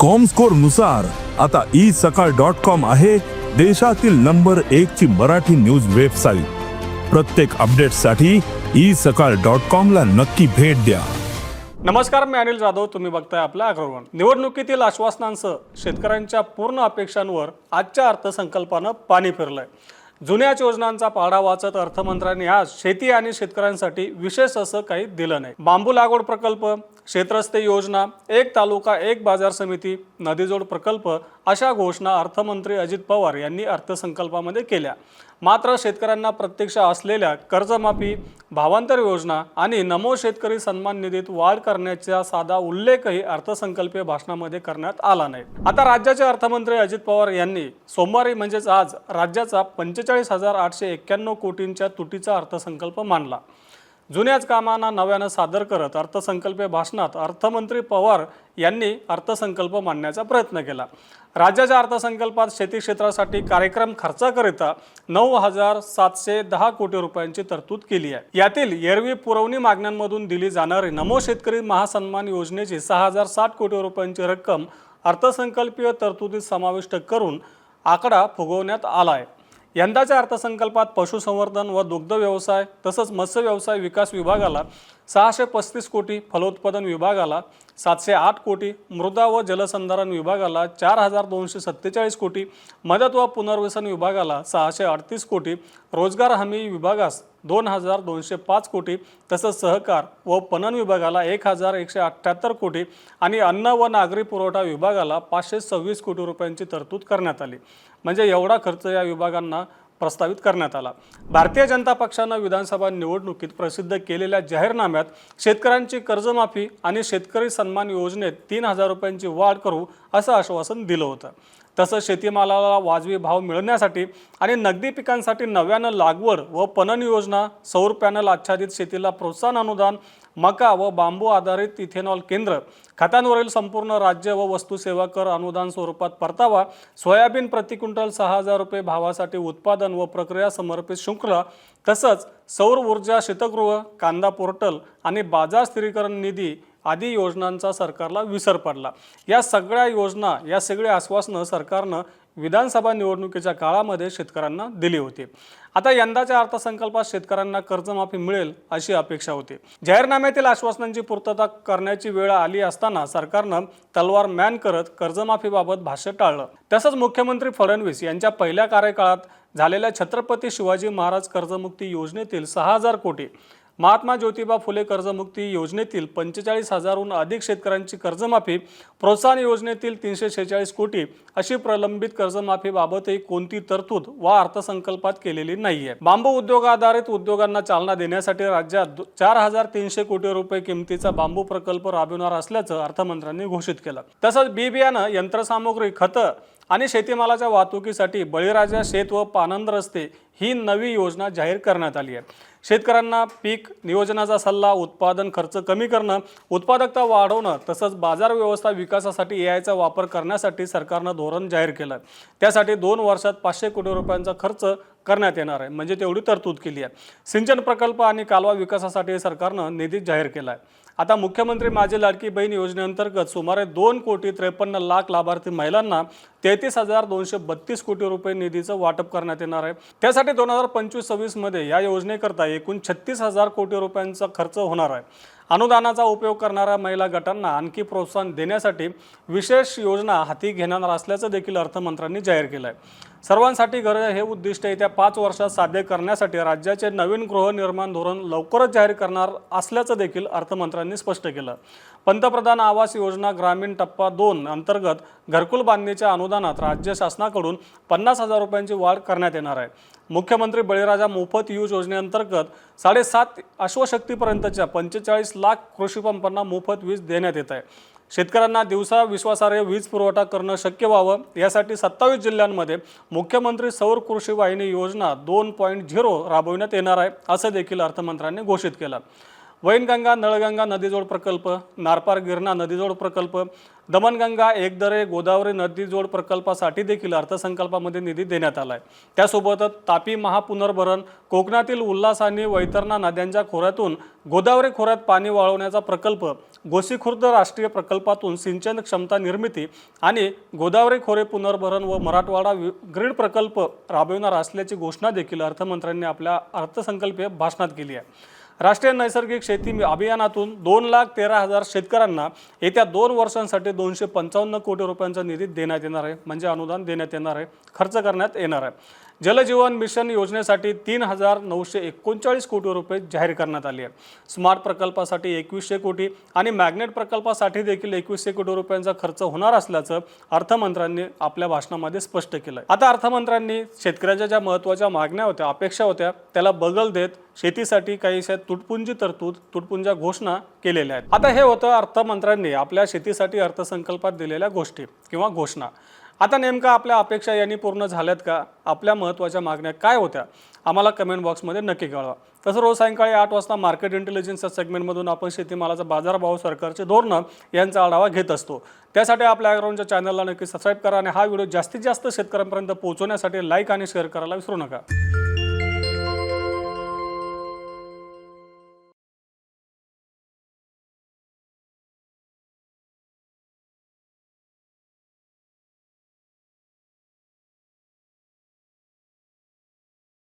कॉमस्कोरनुसार आता ई सकाळ dot com आहे देशातील नंबर एक ची मराठी न्यूज वेबसाईट प्रत्येक अपडेटसाठी ई सकाळ डॉट कॉम ला नक्की भेट द्या. नमस्कार मी अनिल जाधव तुम्ही बघताय आपला अग्रवण निवडणुकीतील आश्वासनांसह शेतकऱ्यांच्या पूर्ण अपेक्षांवर आजच्या अर्थसंकल्पानं पाणी फिरलंय. जुन्याच योजनांचा पाढा वाचत अर्थमंत्र्यांनी आज शेती आणि शेतकऱ्यांसाठी विशेष असं काही दिलं नाही. बांबू लागवड प्रकल्प क्षेत्रस्ते योजना एक तालुका एक बाजार समिती नदीजोड प्रकल्प अशा घोषणा अर्थमंत्री अजित पवार यांनी अर्थसंकल्पामध्ये केल्या. मात्र शेतकऱ्यांना प्रत्यक्ष असलेल्या कर्जमाफी भावांतर योजना आणि नमो शेतकरी सन्मान निधीत वाढ करण्याचा साधा उल्लेखही अर्थसंकल्पीय भाषणामध्ये करण्यात आला नाही. आता राज्याचे अर्थमंत्री अजित पवार यांनी सोमवारी म्हणजेच आज राज्याचा पंचेचाळीस हजार आठशे एक्क्याण्णव कोटींच्या तुटीचा अर्थसंकल्प मांडला. जुन्याच कामांना नव्यानं सादर करत अर्थसंकल्पीय भाषणात अर्थमंत्री पवार यांनी अर्थसंकल्प मांडण्याचा प्रयत्न केला. राज्याच्या अर्थसंकल्पात शेती क्षेत्रासाठी कार्यक्रम खर्चाकरिता नऊ हजार सातशे दहा कोटी रुपयांची तरतूद केली आहे. यातील एरवी पुरवणी मागण्यांमधून दिली जाणारी नमो शेतकरी महासन्मान योजनेची सहा हजार साठ कोटी रुपयांची रक्कम अर्थसंकल्पीय तरतुदीत समाविष्ट करून आकडा फुगवण्यात आला आहे. यंदाच्या अर्थसंकल्पात पशुसंवर्धन व दुग्ध व्यवसाय तसंच मत्स्य व्यवसाय विकास विभागाला सहाशे पस्तीस कोटी फलोत्पादन विभागाला सातशे आठ कोटी मृदा व जलसंधारण विभागाला चार हजार दोनशे सत्तेचाळीस कोटी मदत व पुनर्वसन विभागाला सहाशे अडतीस कोटी रोजगार हमी विभागास दोन हजार दोनशे पाच कोटी तसंच सहकार व पणन विभागाला एक हजार एकशे अठ्ठ्याहत्तर कोटी आणि अन्न व नागरी पुरवठा विभागाला पाचशे सव्वीस कोटी रुपयांची तरतूद करण्यात आली. म्हणजे एवढा खर्च या विभागांना प्रस्तावित करण्यात आला. भारतीय जनता पक्षानं विधानसभा निवडणुकीत प्रसिद्ध केलेल्या जाहीरनाम्यात शेतकऱ्यांची कर्जमाफी आणि शेतकरी सन्मान योजनेत तीन हजार रुपयांची वाढ करू असं आश्वासन दिलं होतं. तसंच शेतीमालाला वाजवी भाव मिळण्यासाठी आणि नगदी पिकांसाठी नव्यानं लागवड व पणन योजना सौर पॅनल आच्छादित शेतीला प्रोत्साहन अनुदान मका व बांबू आधारित इथेनॉल केंद्र खतांवरील संपूर्ण राज्य व वस्तू सेवा कर अनुदान स्वरूपात परतावा सोयाबीन प्रतिक्विंटल सहा हजार रुपये भावासाठी उत्पादन व प्रक्रिया समर्पित शुल्क तसंच सौर ऊर्जा शीतगृह कांदा पोर्टल आणि बाजार स्थिरीकरण निधी आदी योजनांचा सरकारला विसर पडला. या सगळ्या योजना या सगळी आश्वासनं सरकारनं विधानसभा निवडणुकीच्या काळामध्ये शेतकऱ्यांना दिली होती. आता यंदाच्या अर्थसंकल्पात शेतकऱ्यांना कर्जमाफी मिळेल अशी अपेक्षा होती. जाहीरनाम्यातील आश्वासनांची पूर्तता करण्याची वेळ आली असताना सरकारनं तलवार मॅन करत कर्जमाफीबाबत भाष्य टाळलं. तसंच मुख्यमंत्री फडणवीस यांच्या पहिल्या कार्यकाळात झालेल्या छत्रपती शिवाजी महाराज कर्जमुक्ती योजनेतील सहा हजार कोटी महात्मा ज्योतिबा फुले कर्जमुक्ती योजनेतील पंचेचाळीस हजारहून अधिक शेतकऱ्यांची कर्जमाफी प्रोत्साहन योजनेतील तीनशे शेहेचाळीस कोटी अशी प्रलंबित कर्जमाफीबाबतही कोणती तरतूद वा अर्थसंकल्पात केलेली नाहीये. बांबू उद्योगाधारित उद्योगांना चालना देण्यासाठी राज्यात चार हजार तीनशे कोटी रुपये किमतीचा बांबू प्रकल्प राबविणार असल्याचं अर्थमंत्र्यांनी घोषित केलं. तसंच बी बियाणं यंत्रसामुग्री खतं आणि शेतीमालाच्या वाहतुकीसाठी बळीराजा शेत व पानंद रस्ते ही नवी योजना जाहीर करण्यात आली आहे. शेतकऱ्यांना पीक नियोजनाचा सल्ला उत्पादन खर्च कमी करणं उत्पादकता वाढवणं तसंच बाजार व्यवस्था विकासासाठी ए आयचा वापर करण्यासाठी सरकारनं धोरण जाहीर केलं त्यासाठी दोन वर्षात पाचशे कोटी रुपयांचा खर्च करण्यात येणार आहे. म्हणजे तेवढी तरतूद केली आहे. सिंचन प्रकल्प आणि कालवा विकासासाठी सरकारनं निधी जाहीर केला आहे. आता मुख्यमंत्री माझी लाडकी बहीण योजनेअंतर्गत सुमारे दोन कोटी त्रेपन्न लाख लाभार्थी महिलांना तेहतीस हजार दोनशे बत्तीस कोटी रुपये निधीचं वाटप करण्यात येणार आहे. त्यासाठी दोन हजार पंचवीस सव्वीसमध्ये या योजनेकरता एकूण छत्तीस हजार कोटी रुपयांचा खर्च होणार आहे. अनुदानाचा उपयोग करणाऱ्या महिला गटांना आणखी प्रोत्साहन देण्यासाठी विशेष योजना हाती घेणार असल्याचं देखील अर्थमंत्र्यांनी जाहीर केलं आहे सर्वांसाठी घर हे उद्दिष्ट येत्या पाच वर्षात साध्य करण्यासाठी राज्याचे नवीन गृहनिर्माण धोरण लवकरच जाहीर करणार असल्याचं देखील अर्थमंत्र्यांनी स्पष्ट केलं. पंतप्रधान आवास योजना ग्रामीण टप्पा दोन अंतर्गत घरकुल बांधणीच्या अनुदानात राज्य शासनाकडून पन्नास हजार रुपयांची वाढ करण्यात येणार आहे. मुख्यमंत्री बळीराजा मोफत यूज योजनेअंतर्गत साडेसात अश्वशक्तीपर्यंतच्या पंचेचाळीस लाख कृषीपंपांना मोफत वीज देण्यात येत आहे. शेतकऱ्यांना दिवसा विश्वासार्ह वीज पुरवठा करणं शक्य व्हावं यासाठी सत्तावीस जिल्ह्यांमध्ये मुख्यमंत्री सौर कृषी वाहिनी योजना दोन पॉईंट झिरो राबविण्यात येणार आहे असं देखील अर्थमंत्र्यांनी घोषित केलं. वैनगंगा नळगंगा नदीजोड प्रकल्प नारपार गिरणा नदीजोड प्रकल्प दमणगंगा एकदरे गोदावरी नदी जोड प्रकल्पासाठी देखील अर्थसंकल्पामध्ये निधी देण्यात आला आहे त्यासोबतच तापी महापुनर्भरण कोकणातील उल्हास आणि वैतरणा नद्यांच्या खोऱ्यातून गोदावरी खोऱ्यात पाणी वाळवण्याचा प्रकल्प गोसीखुर्द राष्ट्रीय प्रकल्पातून सिंचन क्षमता निर्मिती आणि गोदावरी खोरे पुनर्भरण व मराठवाडा वि- ग्रीड प्रकल्प राबविणार असल्याची घोषणा देखील अर्थमंत्र्यांनी आपल्या अर्थसंकल्पीय भाषणात केली आहे. राष्ट्रीय नैसर्गिक शेती अभियानातून दोन लाख तेरा हजार शेतकऱ्यांना येत्या दोन वर्षांसाठी दोनशे पंचावन्न कोटी रुपयांचा निधी देण्यात येणार आहे. म्हणजे अनुदान देण्यात येणार आहे. खर्च करण्यात येणार आहे. जलजीवन मिशन योजनेसाठी तीन हजार नऊशे एकोणचाळीस कोटी रुपये जाहीर करण्यात आले आहे. स्मार्ट प्रकल्पासाठी एकवीसशे कोटी आणि मॅग्नेट प्रकल्पासाठी देखील एकवीसशे कोटी रुपयांचा खर्च होणार असल्याचं अर्थमंत्र्यांनी आपल्या भाषणामध्ये स्पष्ट केलं आता अर्थमंत्र्यांनी शेतकऱ्याच्या ज्या महत्त्वाच्या मागण्या होत्या अपेक्षा होत्या त्याला बगल देत शेतीसाठी काहीशा तुटपुंजी तरतूद तुटपुंजा घोषणा केलेल्या आहेत. आता हे होतं अर्थमंत्र्यांनी आपल्या शेतीसाठी अर्थसंकल्पात दिलेल्या गोष्टी किंवा घोषणा. आता नेमका आपल्या अपेक्षा यांनी पूर्ण झाल्यात का? आपल्या महत्त्वाच्या मागण्या काय होत्या? आम्हाला कमेंट बॉक्समध्ये नक्की कळवा. तसं रोज सायंकाळी आठ वाजता मार्केट इंटेलिजन्स या सेगमेंटमधून आपण शेतीमालाचा बाजारभाव सरकारचे धोरणं यांचा आढावा घेत असतो. त्यासाठी आपल्या अॅग्राऊंडच्या चॅनलला नक्की सबस्क्राईब करा आणि हा व्हिडिओ जास्तीत जास्त शेतकऱ्यांपर्यंत पोहोचवण्यासाठी लाईक आणि शेअर करायला विसरू नका.